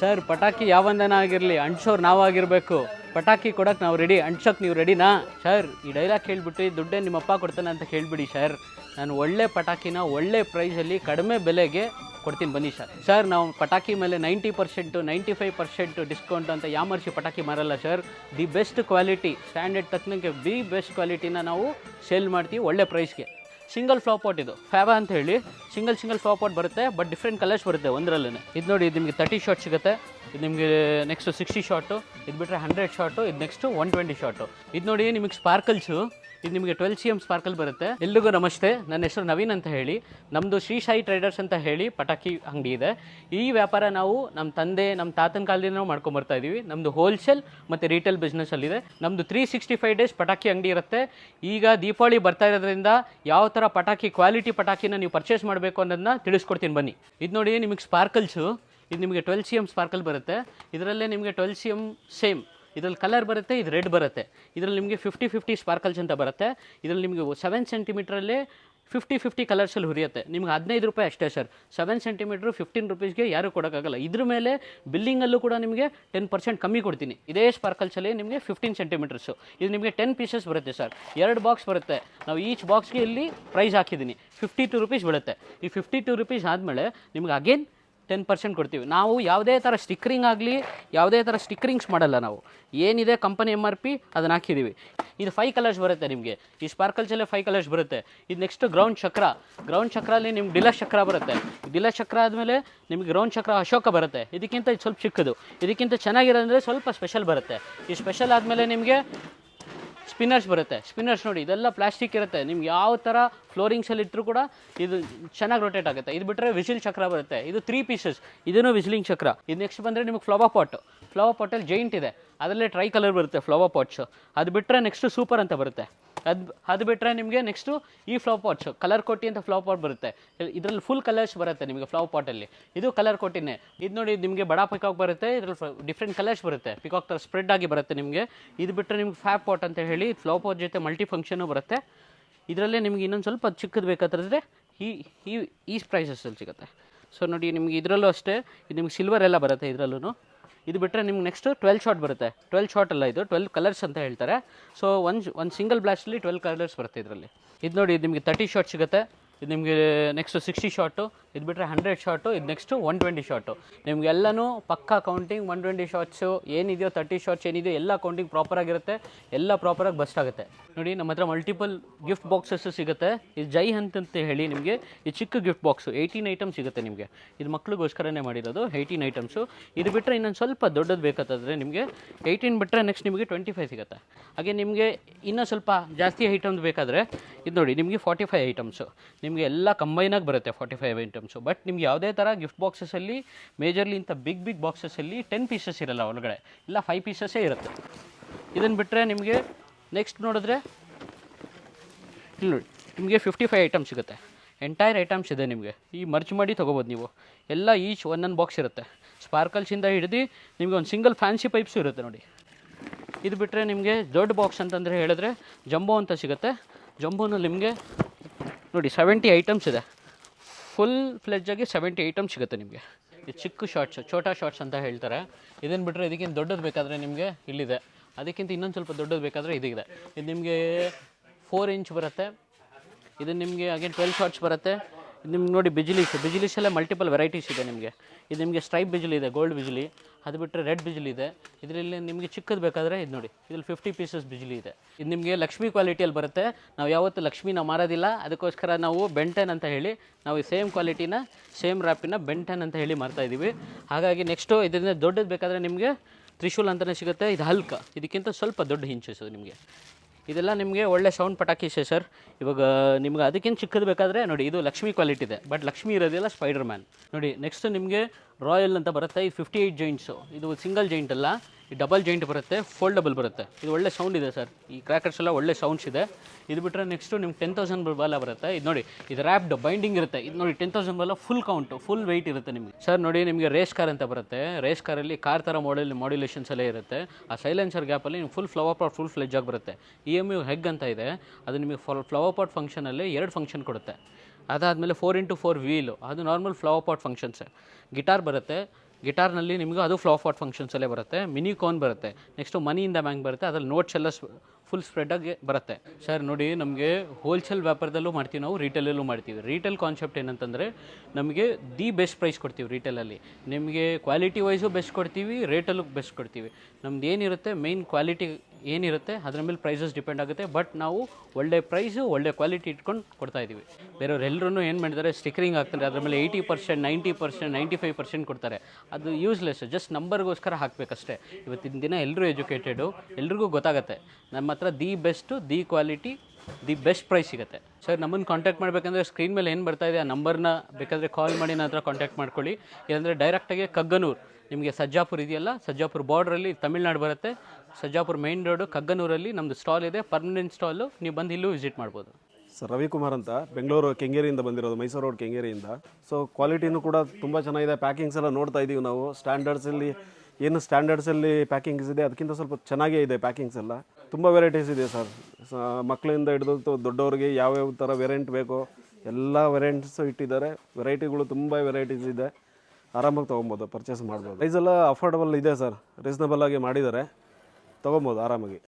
Sir, ಪಟಾಕಿ ಯಾವಂದನ ಆಗಿರಲಿ, ಅಂಟ್ಸೋರು ನಾವಾಗಿರಬೇಕು. ಪಟಾಕಿ ಕೊಡಕ್ಕೆ ನಾವು ರೆಡಿ ಅಂಟ್ಸೋಕೆ ನೀವು ರೆಡಿನಾ ಸರ್, ಈ ಡೈಲಾಗ್ ಹೇಳ್ಬಿಟ್ಟು ದುಡ್ಡೇ ನಿಮ್ಮಪ್ಪ ಕೊಡ್ತಾನೆ ಅಂತ ಹೇಳಿಬಿಡಿ ಸರ್. ನಾನು ಒಳ್ಳೆ ಪಟಾಕಿನ ಒಳ್ಳೆ ಪ್ರೈಸಲ್ಲಿ ಕಡಿಮೆ ಬೆಲೆಗೆ ಕೊಡ್ತೀನಿ ಬನ್ನಿ, ಸರ್. ಸರ್, ನಾವು ಪಟಾಕಿ ಮೇಲೆ ninety percent, ninety five percent discount ಅಂತ ಯಾಮರ್ಸಿ ಪಟಾಕಿ ಮಾರಲ್ಲ, sir. The best quality standard ತಕ್ಕನಕ್ಕೆ the best ಕ್ವಾಲಿಟಿನ ನಾವು ಸೇಲ್ ಮಾಡ್ತೀವಿ ಒಳ್ಳೆ ಪ್ರೈಸ್ಗೆ ಸಿಂಗಲ್ ಫ್ಲೋ ಪಾಟ್ ಇದು. ಫ್ಯಾಬಾ ಅಂತ ಹೇಳಿ ಸಿಂಗಲ್ ಸಿಂಗಲ್ ಫ್ಲೋ ಪಾಟ್ ಬರುತ್ತೆ ಬಟ್ ಡಿಫ್ರೆಂಟ್ ಕಲರ್ಸ್ ಬರುತ್ತೆ ಒಂದರಲ್ಲೇ ಇದು ನೋಡಿ, ಇದು ನಿಮಗೆ ತರ್ಟಿ ಶಾರ್ಟ್ ಸಿಗುತ್ತೆ. ಇದು ನಿಮಗೆ ನೆಕ್ಸ್ಟ್ ಸಿಕ್ಸ್ಟಿ ಶಾರ್ಟು ಇದು ಬಿಟ್ಟರೆ ಹಂಡ್ರೆಡ್ ಶಾರ್ಟು ಇದು ನೆಕ್ಸ್ಟು ಒನ್ ಟ್ವೆಂಟಿ ಶಾರ್ಟು ಇದು ನೋಡಿ, ನಿಮಗೆ ಸ್ಪಾರ್ಕಲ್ಸು ಇದು ನಿಮಗೆ ಟ್ವೆಲ್ ಸಿ ಎಂ ಸ್ಪಾರ್ಕಲ್ ಬರುತ್ತೆ. ಎಲ್ರಿಗೂ ನಮಸ್ತೆ. ನನ್ನ ಹೆಸರು ನವೀನ್ ಅಂತ ಹೇಳಿ. ನಮ್ಮದು ಶ್ರೀ ಸಾಯಿ ಟ್ರೇಡರ್ಸ್ ಅಂತ ಹೇಳಿ ಪಟಾಕಿ ಅಂಗಡಿ ಇದೆ. ಈ ವ್ಯಾಪಾರ ನಾವು ನಮ್ಮ ತಂದೆ ನಮ್ಮ ತಾತನ ಕಾಲದಿಂದ ನಾವು ಮಾಡ್ಕೊಂಬರ್ತಾ ಇದ್ದೀವಿ ನಮ್ಮದು ಹೋಲ್ಸೇಲ್ ಮತ್ತು ರೀಟೇಲ್ ಬಿಸ್ನೆಸ್ಸಲ್ಲಿದೆ ನಮ್ಮದು ತ್ರೀ ಸಿಕ್ಸ್ಟಿ ಫೈವ್ ಡೇಸ್ ಪಟಾಕಿ ಅಂಗಡಿ ಇರುತ್ತೆ. ಈಗ ದೀಪಾವಳಿ ಬರ್ತಾ ಇರೋದ್ರಿಂದ ಯಾವ ಥರ ಪಟಾಕಿ ಕ್ವಾಲಿಟಿ ಪಟಾಕಿನ ನೀವು ಪರ್ಚೇಸ್ ಮಾಡಬೇಕು ಅನ್ನೋದನ್ನ ತಿಳಿಸ್ಕೊಡ್ತೀನಿ ಬನ್ನಿ. ಇದು ನೋಡಿ ನಿಮಗೆ ಸ್ಪಾರ್ಕಲ್ಸು ಇದು ನಿಮಗೆ ಟ್ವೆಲ್ ಸಿ ಎಂ ಸ್ಪಾರ್ಕಲ್ ಬರುತ್ತೆ. ಇದರಲ್ಲೇ ನಿಮಗೆ ಟ್ವೆಲ್ ಸಿ ಎಂ ಸೇಮ್ ಇದರಲ್ಲಿ ಕಲರ್ ಬರುತ್ತೆ, ಇದು ರೆಡ್ ಬರುತ್ತೆ. ಇದರಲ್ಲಿ ನಿಮಗೆ ಫಿಫ್ಟಿ ಫಿಫ್ಟಿ ಸ್ಪಾರ್ಕಲ್ಸ್ ಅಂತ ಬರುತ್ತೆ. ಇದರಲ್ಲಿ ನಿಮಗೆ ಸೆವೆನ್ ಸೆಂಟಿಮೀಟ್ರಲ್ಲಿ ಫಿಫ್ಟಿ ಫಿಫ್ಟಿ ಕಲರ್ಸಲ್ಲಿ ಹುರಿಯುತ್ತೆ. ನಿಮ್ಗೆ ಹದಿನೈದು ರೂಪಾಯಿ ಅಷ್ಟೇ ಸರ್ ಸೆವೆನ್ ಸೆಂಟಿಮೀಟ್ರ್ ಫಿಫ್ಟೀನ್ ರುಪೀಸ್ಗೆ ಯಾರೂ ಕೊಡೋಕ್ಕಾಗಲ್ಲ. ಇದ್ರ ಮೇಲೆ ಬಿಲ್ಲಿಂಗಲ್ಲೂ ಕೂಡ ನಿಮಗೆ ಟೆನ್ ಪರ್ಸೆಂಟ್ ಕಮ್ಮಿ ಕೊಡ್ತೀನಿ. ಇದೇ ಸ್ಪಾರ್ಕಲ್ಸಲ್ಲಿ ನಿಮಗೆ ಫಿಫ್ಟೀನ್ ಸೆಂಟಿಮೀಟರ್ಸು ಇದು ನಿಮಗೆ ಟೆನ್ ಪೀಸಸ್ ಬರುತ್ತೆ ಸರ್ ಎರಡು ಬಾಕ್ಸ್ ಬರುತ್ತೆ. ನಾವು ಈಚ್ ಬಾಕ್ಸ್ಗೆ ಇಲ್ಲಿ ಪ್ರೈಸ್ ಹಾಕಿದ್ದೀನಿ ಫಿಫ್ಟಿ ಟು ರುಪೀಸ್ ಬೀಳುತ್ತೆ. ಈ ಫಿಫ್ಟಿ ಟು ರುಪೀಸ್ ಆದಮೇಲೆ ನಿಮ್ಗೆ ಅಗೇನ್ ಟೆನ್ ಪರ್ಸೆಂಟ್ ಕೊಡ್ತೀವಿ. ನಾವು ಯಾವುದೇ ಥರ ಸ್ಟಿಕ್ಕರಿಂಗ್ ಆಗಲಿ, ಯಾವುದೇ ಥರ ಸ್ಟಿಕ್ಕರಿಂಗ್ಸ್ ಮಾಡಲ್ಲ ನಾವು. ಏನಿದೆ ಕಂಪನಿ ಎಂ ಆರ್ ಪಿ ಅದನ್ನು ಹಾಕಿದ್ದೀವಿ ಇದು ಫೈವ್ ಕಲರ್ಸ್ ಬರುತ್ತೆ ನಿಮಗೆ. ಈ ಸ್ಪಾರ್ಕಲ್ಸಲ್ಲೇ ಫೈವ್ ಕಲರ್ಸ್ ಬರುತ್ತೆ. ಇದು ನೆಕ್ಸ್ಟ್ ಗ್ರೌಂಡ್ ಚಕ್ರ ಗ್ರೌಂಡ್ ಚಕ್ರಲ್ಲಿ ನಿಮ್ಗೆ ಡಿಲಕ್ಸ್ ಚಕ್ರ ಬರುತ್ತೆ. ಡಿಲಕ್ಸ್ ಚಕ್ರ ಆದಮೇಲೆ ನಿಮಗೆ ಗ್ರೌಂಡ್ ಚಕ್ರ ಅಶೋಕ ಬರುತ್ತೆ. ಇದಕ್ಕಿಂತ ಇದು ಸ್ವಲ್ಪ ಚಿಕ್ಕದು. ಇದಕ್ಕಿಂತ ಚೆನ್ನಾಗಿರೋದಂದರೆ ಸ್ವಲ್ಪ ಸ್ಪೆಷಲ್ ಬರುತ್ತೆ. ಈ ಸ್ಪೆಷಲ್ ಆದಮೇಲೆ ನಿಮಗೆ ಸ್ಪಿನ್ನರ್ಸ್ ಬರುತ್ತೆ. ಸ್ಪಿನ್ನರ್ಸ್ ನೋಡಿ, ಇದೆಲ್ಲ ಪ್ಲಾಸ್ಟಿಕ್ ಇರುತ್ತೆ. ನಿಮ್ಗೆ ಯಾವ ಥರ ಫ್ಲೋರಿಂಗ್ಸಲ್ಲಿ ಇಟ್ಟರು ಕೂಡ ಇದು ಚೆನ್ನಾಗಿ ರೊಟೇಟ್ ಆಗುತ್ತೆ. ಇದು ಬಿಟ್ಟರೆ ವಿಸಿಲ್ ಚಕ್ರ ಬರುತ್ತೆ. ಇದು ತ್ರೀ ಪೀಸಸ್ ಇದನ್ನು ವಿಸಿಲಿಂಗ್ ಚಕ್ರ. ಇದು ನೆಕ್ಸ್ಟ್ ಬಂದರೆ ನಿಮಗೆ ಫ್ಲವರ್ ಪಾಟ್ ಫ್ಲವರ್ ಪಾಟಲ್ಲಿ ಜೈಂಟ್ ಇದೆ. ಅದರಲ್ಲೇ ಟ್ರೈ ಕಲರ್ ಬರುತ್ತೆ ಫ್ಲವರ್ ಪಾಟ್ಸು ಅದು ಬಿಟ್ಟರೆ ನೆಕ್ಸ್ಟ್ ಸೂಪರ್ ಅಂತ ಬರುತ್ತೆ. ಅದು ಅದು ಬಿಟ್ಟರೆ ನಿಮಗೆ ನೆಕ್ಸ್ಟು ಈ ಫ್ಲವರ್ ಪಾಟ್ಸ್ ಕಲರ್ ಕೊಟ್ಟಿ ಅಂತ ಫ್ಲವರ್ ಪಾಟ್ ಬರುತ್ತೆ. ಇದರಲ್ಲಿ ಫುಲ್ ಕಲರ್ಸ್ ಬರುತ್ತೆ ನಿಮಗೆ ಫ್ಲವರ್ ಪಾಟಲ್ಲಿ ಇದು ಕಲರ್ ಕೊಟ್ಟಿನೇ. ಇದು ನೋಡಿ ನಿಮಗೆ ಬಡ ಪಿಕಾಕ್ ಬರುತ್ತೆ, ಇದ್ರಲ್ಲಿ ಡಿಫ್ರೆಂಟ್ ಕಲರ್ಸ್ ಬರುತ್ತೆ. ಪಿಕಾಕ್ ಥರ ಸ್ಪ್ರೆಡ್ ಆಗಿ ಬರುತ್ತೆ ನಿಮಗೆ. ಇದು ಬಿಟ್ಟರೆ ನಿಮ್ಗೆ ಫ್ಯಾಪ್ ಪಾಟ್ ಅಂತ ಹೇಳಿ ಫ್ಲವರ್ ಪಾಟ್ ಜೊತೆ ಮಲ್ಟಿ ಫಂಕ್ಷನು ಬರುತ್ತೆ. ಇದರಲ್ಲೇ ನಿಮಗೆ ಇನ್ನೊಂದು ಸ್ವಲ್ಪ ಚಿಕ್ಕದು ಬೇಕಾದ್ರೆ ಈ ಈ ಈ ಪ್ರೈಸಸ್ಸಲ್ಲಿ ಸಿಗುತ್ತೆ. ಸೊ ನೋಡಿ ನಿಮಗೆ ಇದರಲ್ಲೂ ಅಷ್ಟೇ ಇದು ನಿಮ್ಗೆ ಸಿಲ್ವರ್ ಎಲ್ಲ ಬರುತ್ತೆ ಇದರಲ್ಲೂ ಇದು ಬಿಟ್ಟರೆ ನಿಮ್ಗೆ ನೆಕ್ಸ್ಟ್ ಟ್ವೆಲ್ ಶಾಟ್ ಬರುತ್ತೆ. ಟ್ವೆಲ್ ಶಾಟ್ ಅಲ್ಲ ಇದು. ಟ್ವೆಲ್ ಕಲರ್ಸ್ ಅಂತ ಹೇಳ್ತಾರೆ. ಸೊ ಒಂದು ಒಂದು ಸಿಂಗಲ್ ಬ್ಲಾಸ್ಟಲ್ಲಿ ಟ್ವೆಲ್ ಕಲರ್ಸ್ ಬರುತ್ತೆ ಇದರಲ್ಲಿ. ಇದು ನೋಡಿ ನಿಮಗೆ ತರ್ಟಿ ಶಾಟ್ ಸಿಗುತ್ತೆ. ಇದು ನಿಮಗೆ ನೆಕ್ಸ್ಟ್ ಸಿಕ್ಸ್ಟಿ ಶಾಟು ಇದು ಬಿಟ್ಟರೆ ಹಂಡ್ರೆಡ್ ಶಾರ್ಟು ಇದು ನೆಕ್ಸ್ಟು ಒನ್ ಟ್ವೆಂಟಿ ಶಾರ್ಟು ನಿಮಗೆಲ್ಲನೂ ಪಕ್ಕ ಕೌಂಟಿಂಗ್ ಒನ್ ಟ್ವೆಂಟಿ ಶಾರ್ಟ್ಸು ಏನಿದೆಯೋ ತರ್ಟಿ ಶಾರ್ಟ್ಸ್ ಏನಿದೆಯೋ ಎಲ್ಲ ಕೌಂಟಿಂಗ್ ಪ್ರಾಪರಾಗಿರುತ್ತೆ ಎಲ್ಲ ಪ್ರಾಪರಾಗಿ ಬಸ್ಟ್ ಆಗುತ್ತೆ. ನೋಡಿ, ನಮ್ಮ ಹತ್ರ ಮಲ್ಟಿಪಲ್ ಗಿಫ್ಟ್ ಬಾಕ್ಸಸ್ಸು ಸಿಗುತ್ತೆ. ಇದು ಜೈ ಹಂತ್ ಅಂತ ಹೇಳಿ ನಿಮಗೆ ಈ ಚಿಕ್ಕ ಗಿಫ್ಟ್ ಬಾಕ್ಸು ಏಯ್ಟೀನ್ ಐಟಮ್ ಸಿಗುತ್ತೆ ನಿಮಗೆ. ಇದು ಮಕ್ಳಿಗೋಸ್ಕರನೇ ಮಾಡಿರೋದು ಏಯ್ಟೀನ್ ಐಟಮ್ಸು ಇದು ಬಿಟ್ಟರೆ ಇನ್ನೊಂದು ಸ್ವಲ್ಪ ದೊಡ್ಡದು ಬೇಕಾದ್ರೆ ನಿಮಗೆ ಏಯ್ಟೀನ್ ಬಿಟ್ಟರೆ ನೆಕ್ಸ್ಟ್ ನಿಮಗೆ ಟ್ವೆಂಟಿ ಫೈವ್ ಸಿಗುತ್ತೆ. ಹಾಗೆ ನಿಮಗೆ ಇನ್ನೂ ಸ್ವಲ್ಪ ಜಾಸ್ತಿ ಐಟಮ್ಸ್ ಬೇಕಾದರೆ, ಇದು ನೋಡಿ, ನಿಮಗೆ ಫಾರ್ಟಿ ಫೈವ್ ಐಟಮ್ಸು ನಿಮಗೆ ಎಲ್ಲ ಕಂಬೈನಾಗಿ ಬರುತ್ತೆ ಫಾರ್ಟಿ ಫೈವ್ ಐಟಮ್ಸು. ಬಟ್ ನಿಮ್ಗೆ ಯಾವುದೇ ಥರ ಗಿಫ್ಟ್ ಬಾಕ್ಸಸಲ್ಲಿ ಮೇಜರ್ಲಿ ಇಂಥ ಬಿಗ್ ಬಿಗ್ ಬಾಕ್ಸಸಲ್ಲಿ ಟೆನ್ ಪೀಸಸ್ ಇರಲ್ಲ ಒಳಗಡೆ. ಇಲ್ಲ ಫೈವ್ ಪೀಸಸ್ಸೇ ಇರುತ್ತೆ. ಇದನ್ನು ಬಿಟ್ಟರೆ ನಿಮಗೆ ನೆಕ್ಸ್ಟ್ ನೋಡಿದ್ರೆ, ಇಲ್ಲಿ ನೋಡಿ, ನಿಮಗೆ ಫಿಫ್ಟಿ ಫೈವ್ ಐಟಮ್ ಸಿಗುತ್ತೆ. ಎಂಟೈರ್ ಐಟಮ್ಸ್ ಇದೆ ನಿಮಗೆ. ಈ ಮರ್ಚ್ ಮಾಡಿ ತೊಗೋಬೋದು ನೀವು. ಎಲ್ಲ ಈಚ್ ಒಂದೊಂದು ಬಾಕ್ಸ್ ಇರುತ್ತೆ. ಸ್ಪಾರ್ಕಲ್ಸಿಂದ ಹಿಡಿದು ನಿಮಗೆ ಒಂದು ಸಿಂಗಲ್ ಫ್ಯಾನ್ಸಿ ಪೈಪ್ಸು ಇರುತ್ತೆ ನೋಡಿ. ಇದು ಬಿಟ್ಟರೆ ನಿಮಗೆ ದೊಡ್ಡ ಬಾಕ್ಸ್ ಅಂತಂದರೆ ಹೇಳಿದ್ರೆ ಜಂಬೋ ಅಂತ ಸಿಗುತ್ತೆ. ಜಂಬೋನಲ್ಲಿ ನಿಮಗೆ ನೋಡಿ ಸೆವೆಂಟಿ ಐಟಮ್ಸ್ ಇದೆ. ಫುಲ್ ಫ್ಲೆಜ್ಜಾಗಿ ಸೆವೆಂಟಿ ಐಟಮ್ ಸಿಗುತ್ತೆ ನಿಮಗೆ. ಇದು ಚಿಕ್ಕ ಶಾರ್ಟ್ಸ್ ಛೋಟಾ ಶಾರ್ಟ್ಸ್ ಅಂತ ಹೇಳ್ತಾರೆ. ಇದನ್ನು ಬಿಟ್ಟರೆ ಇದಕ್ಕಿಂತ ದೊಡ್ಡದು ಬೇಕಾದರೆ ನಿಮಗೆ ಇಲ್ಲಿದೆ. ಅದಕ್ಕಿಂತ ಇನ್ನೊಂದು ಸ್ವಲ್ಪ ದೊಡ್ಡದು ಬೇಕಾದರೆ ಇದಿದೆ ಇದು ನಿಮಗೆ ಫೋರ್ ಇಂಚ್ ಬರುತ್ತೆ. ಇದು ನಿಮಗೆ ಅಗೇನ್ ಟ್ವೆಲ್ ಶಾರ್ಟ್ಸ್ ಬರುತ್ತೆ. ನಿಮ್ಗೆ ನೋಡಿ ಬಿಜಿಲೀಸ್ ಬಿಜಿಲೀಸಲ್ಲೇ ಮಲ್ಟಿಪಲ್ ವೆರೈಟೀಸ್ ಇದೆ ನಿಮಗೆ. ಇದು ನಿಮಗೆ ಸ್ಟ್ರೈಪ್ ಬಿಜಿಲಿ ಇದೆ ಗೋಲ್ಡ್ ಬಿಜಿಲಿ, ಅದು ಬಿಟ್ಟರೆ ರೆಡ್ ಬಿಜಿಲಿ ಇದೆ. ಇದರಲ್ಲಿ ನಿಮಗೆ ಚಿಕ್ಕದು ಬೇಕಾದರೆ ಇದು ನೋಡಿ, ಇದ್ರಲ್ಲಿ ಫಿಫ್ಟಿ ಪೀಸಸ್ ಬಿಜಿಲಿ ಇದೆ. ಇದು ನಿಮಗೆ ಲಕ್ಷ್ಮಿ ಕ್ವಾಲಿಟಿಯಲ್ಲಿ ಬರುತ್ತೆ. ನಾವು ಯಾವತ್ತೂ ಲಕ್ಷ್ಮಿ ನಾವು ಮಾರೋದಿಲ್ಲ. ಅದಕ್ಕೋಸ್ಕರ ನಾವು ಬೆಂಟೆನ್ ಅಂತ ಹೇಳಿ, ನಾವು ಸೇಮ್ ಕ್ವಾಲಿಟಿನ ಸೇಮ್ ರ್ಯಾಪಿನ ಬೆಂಟೆನ್ ಅಂತ ಹೇಳಿ ಮಾರ್ತಾ ಇದ್ದೀವಿ ಹಾಗಾಗಿ ನೆಕ್ಸ್ಟು ಇದರಿಂದ ದೊಡ್ಡದು ಬೇಕಾದರೆ ನಿಮಗೆ ತ್ರಿಶೂಲ್ ಅಂತಲೇ ಸಿಗುತ್ತೆ. ಇದು ಹಲ್ಕ. ಇದಕ್ಕಿಂತ ಸ್ವಲ್ಪ ದೊಡ್ಡ ಹಿಂಚಸ್ ನಿಮಗೆ. ಇದೆಲ್ಲ ನಿಮಗೆ ಒಳ್ಳೆ ಸೌಂಡ್ ಪಟಾಕಿ ಪಟಾಕಿಸೆ ಸರ್ ಇವಾಗ, ನಿಮ್ಗೆ ಅದಕ್ಕಿಂತ ಚಿಕ್ಕದು ಬೇಕಾದರೆ ನೋಡಿ, ಇದು ಲಕ್ಷ್ಮಿ ಕ್ವಾಲಿಟಿ ಇದೆ. ಬಟ್ ಲಕ್ಷ್ಮಿ ಇರೋದಿಲ್ಲ ಸ್ಪೈಡರ್ ಮ್ಯಾನ್ ನೋಡಿ ನೆಕ್ಸ್ಟ್ ನಿಮಗೆ ರಾಯಲ್ ಅಂತ ಬರುತ್ತೆ. ಈ ಫಿಫ್ಟಿ ಏಯ್ಟ್ ಜೈಂಟ್ಸು ಇದು ಸಿಂಗಲ್ ಜೈಂಟ್ ಅಲ್ಲ. ಈ ಡಬಲ್ ಜೈಂಟ್ ಬರುತ್ತೆ ಫೋಲ್ಡಬಲ್ ಬರುತ್ತೆ. ಇದು ಒಳ್ಳೆ ಸೌಂಡ್ ಇದೆ ಸರ್. ಈ ಕ್ರ್ಯಾಕರ್ಸ್ ಎಲ್ಲ ಒಳ್ಳೆ ಸೌಂಡ್ಸ್ ಇದೆ. ಇದು ಬಿಟ್ಟರೆ ನೆಕ್ಸ್ಟು ನಿಮ್ಗೆ ಟೆನ್ ತೌಸಂಡ್ ಬಾಲ ಬರುತ್ತೆ. ಇದು ನೋಡಿ, ಇದು ರ್ಯಾಪ್ಡ್ ಬೈಂಡಿಂಗ್ ಇರುತ್ತೆ. ಇದು ನೋಡಿ ಟೆನ್ ತೌಸಂಡ್ ಬಾಲ ಫುಲ್ ಕೌಂಟು ಫುಲ್ ವೆಯ್ಟ್ ಇರುತ್ತೆ ನಿಮಗೆ. ಸರ್ ನೋಡಿ, ನಿಮಗೆ ರೇಸ್ ಕಾರ್ ಅಂತ ಬರುತ್ತೆ. ರೇಸ್ ಕಾರಲ್ಲಿ ಕಾರ್ ಥರ ಮಾಡೆಲ್ ಮಾಡ್ಯುಲೇಷನ್ಸ್ ಎಲ್ಲ ಇರುತ್ತೆ. ಆ ಸೈಲೆನ್ಸರ್ ಗ್ಯಾಪಲ್ಲಿ ನಿಮ್ಗೆ full flower pot full fledge ಆಗಿ ಬರುತ್ತೆ. ಇ ಎಂ ಯು ಹೆಗ್ ಅಂತ ಇದೆ. ಅದು ನಿಮಗೆ ಫ್ಲವರ್ ಪಾಟ್ ಫಂಕ್ಷನಲ್ಲಿ ಎರಡು ಫಂಕ್ಷನ್ ಕೊಡುತ್ತೆ. ಅದಾದಮೇಲೆ ಫೋರ್ ಇಂಟು ಫೋರ್ ವೀಲು ಅದು normal flower pot functions guitar ಬರುತ್ತೆ. ಗಿಟಾರ್ನಲ್ಲಿ ನಿಮಗೆ ಅದು ಫ್ಲೋ ಫಾಟ್ ಫಂಕ್ಷನ್ಸಲ್ಲೇ ಬರುತ್ತೆ, ಮಿನಿ ಕೋನ್ ಬರುತ್ತೆ. ನೆಕ್ಸ್ಟು ಮನಿ ಇಂದ ಬ್ಯಾಂಕ್ ಬರುತ್ತೆ, ಅದ್ರಲ್ಲಿ ನೋಟ್ಸ್ ಎಲ್ಲ ಫುಲ್ ಸ್ಪ್ರೆಡಾಗಿ ಬರುತ್ತೆ. ಸರ್, ನೋಡಿ, ನಮಗೆ ಹೋಲ್ಸೇಲ್ ವ್ಯಾಪಾರದಲ್ಲೂ ಮಾಡ್ತೀವಿ ನಾವು ರೀಟೇಲಲ್ಲೂ ಮಾಡ್ತೀವಿ. ರಿಟೇಲ್ ಕಾನ್ಸೆಪ್ಟ್ ಏನಂತಂದರೆ, ನಮಗೆ ದಿ ಬೆಸ್ಟ್ ಪ್ರೈಸ್ ಕೊಡ್ತೀವಿ ರೀಟೇಲಲ್ಲಿ ನಿಮಗೆ ಕ್ವಾಲಿಟಿ ವೈಸು ಬೆಸ್ಟ್ ಕೊಡ್ತೀವಿ ರೇಟಲ್ಲೂ ಬೆಸ್ಟ್ ಕೊಡ್ತೀವಿ. ನಮ್ದು ಏನಿರುತ್ತೆ ಮೇಯ್ನ್ ಕ್ವಾಲಿಟಿ ಏನಿರುತ್ತೆ, ಅದ್ರ ಮೇಲೆ ಪ್ರೈಸಸ್ ಡಿಪೆಂಡ್ ಆಗುತ್ತೆ. ಬಟ್ ನಾವು ಒಳ್ಳೆ ಪ್ರೈಸು ಒಳ್ಳೆ ಕ್ವಾಲಿಟಿ ಇಟ್ಕೊಂಡು ಕೊಡ್ತಾ ಇದ್ದೀವಿ. ಬೇರೆಯವ್ರು ಎಲ್ಲರೂ ಏನು ಮಾಡಿದ್ದಾರೆ ಸ್ಟಿಕರಿಂಗ್ ಹಾಕ್ತಾರೆ. ಅದ್ರ ಮೇಲೆ eighty percent ninety percent ninety five percent ಕೊಡ್ತಾರೆ. ಅದು ಯೂಸ್ಲೆಸ್ ಜಸ್ಟ್ ನಂಬರ್ಗೋಸ್ಕರ ಹಾಕಬೇಕಷ್ಟೇ. ಇವತ್ತಿನ ದಿನ ಎಲ್ಲರೂ ಎಜುಕೇಟೆಡು ಎಲ್ರಿಗೂ ಗೊತ್ತಾಗುತ್ತೆ. ನಮ್ಮ ಹತ್ರ the best the quality the best price ಸಿಗುತ್ತೆ. ಸರ್ ನಮ್ಮನ್ನು ಕಾಂಟ್ಯಾಕ್ಟ್ ಮಾಡಬೇಕಂದ್ರೆ ಸ್ಕ್ರೀನ್ ಮೇಲೆ ಏನು ಬರ್ತಾ ಇದೆ, ಆ ನಂಬರ್ನ ಬೇಕಾದರೆ ಕಾಲ್ ಮಾಡಿ ನನ್ನ ಹತ್ರ ಕಾಂಟ್ಯಾಕ್ಟ್ ಮಾಡ್ಕೊಳ್ಳಿ. ಇಲ್ಲಾಂದರೆ ಡೈರೆಕ್ಟಾಗಿ ಕಗ್ಗನೂರು, ನಿಮಗೆ ಸಜ್ಜಾಪುರ ಇದೆಯಲ್ಲ, ಸಜ್ಜಾಪುರ ಬಾರ್ಡ್ರಲ್ಲಿ ತಮಿಳ್ನಾಡು ಬರುತ್ತೆ. ಸಜ್ಜಾಪುರ ಮೈನ್ ರೋಡು ಕಗ್ಗನೂರಲ್ಲಿ ನಮ್ಮದು ಸ್ಟಾಲ್ ಇದೆ ಪರ್ಮನೆಂಟ್ ಸ್ಟಾಲು ನೀವು ಬಂದು ಇಲ್ಲೂ ವಿಸಿಟ್ ಮಾಡ್ಬೋದು. ಸರ್ ರವಿಕುಮಾರ್ ಅಂತ, ಬೆಂಗಳೂರು ಕೆಂಗೇರಿಯಿಂದ ಬಂದಿರೋದು, ಮೈಸೂರು ರೋಡ್ ಕೆಂಗೇರಿಯಿಂದ. ಸೊ ಕ್ವಾಲಿಟಿನೂ ಕೂಡ ತುಂಬ ಚೆನ್ನಾಗಿದೆ ಪ್ಯಾಕಿಂಗ್ಸ್ ಎಲ್ಲ ನೋಡ್ತಾ ಇದ್ದೀವಿ ನಾವು. ಸ್ಟ್ಯಾಂಡರ್ಡ್ಸಲ್ಲಿ ಏನು ಸ್ಟ್ಯಾಂಡರ್ಡ್ಸಲ್ಲಿ ಪ್ಯಾಕಿಂಗ್ಸ್ ಇದೆ, ಅದಕ್ಕಿಂತ ಸ್ವಲ್ಪ ಚೆನ್ನಾಗೇ ಇದೆ ಪ್ಯಾಕಿಂಗ್ಸ್ ಎಲ್ಲ. ತುಂಬ ವೆರೈಟೀಸ್ ಇದೆ ಸರ್. ಮಕ್ಕಳಿಂದ ಹಿಡಿದು ದೊಡ್ಡವ್ರಿಗೆ ಯಾವ್ಯಾವ ಥರ ವೆರೈಂಟ್ ಬೇಕೋ ಎಲ್ಲ ವೆರೈಂಟ್ಸು ಇಟ್ಟಿದ್ದಾರೆ. ವೆರೈಟಿಗಳು ತುಂಬ ವೆರೈಟೀಸ್ ಇದೆ. ಆರಾಮಾಗಿ ತೊಗೊಬೋದು ಪರ್ಚೇಸ್ ಮಾಡ್ಬೋದು. ಪ್ರೈಸೆಲ್ಲ ಅಫೋರ್ಡಬಲ್ ಇದೆ ಸರ್. ರೀಸನಬಲ್ ಆಗಿ ಮಾಡಿದ್ದಾರೆ. ತೊಗೊಬೋದು, ಆರಾಮಾಗಿ.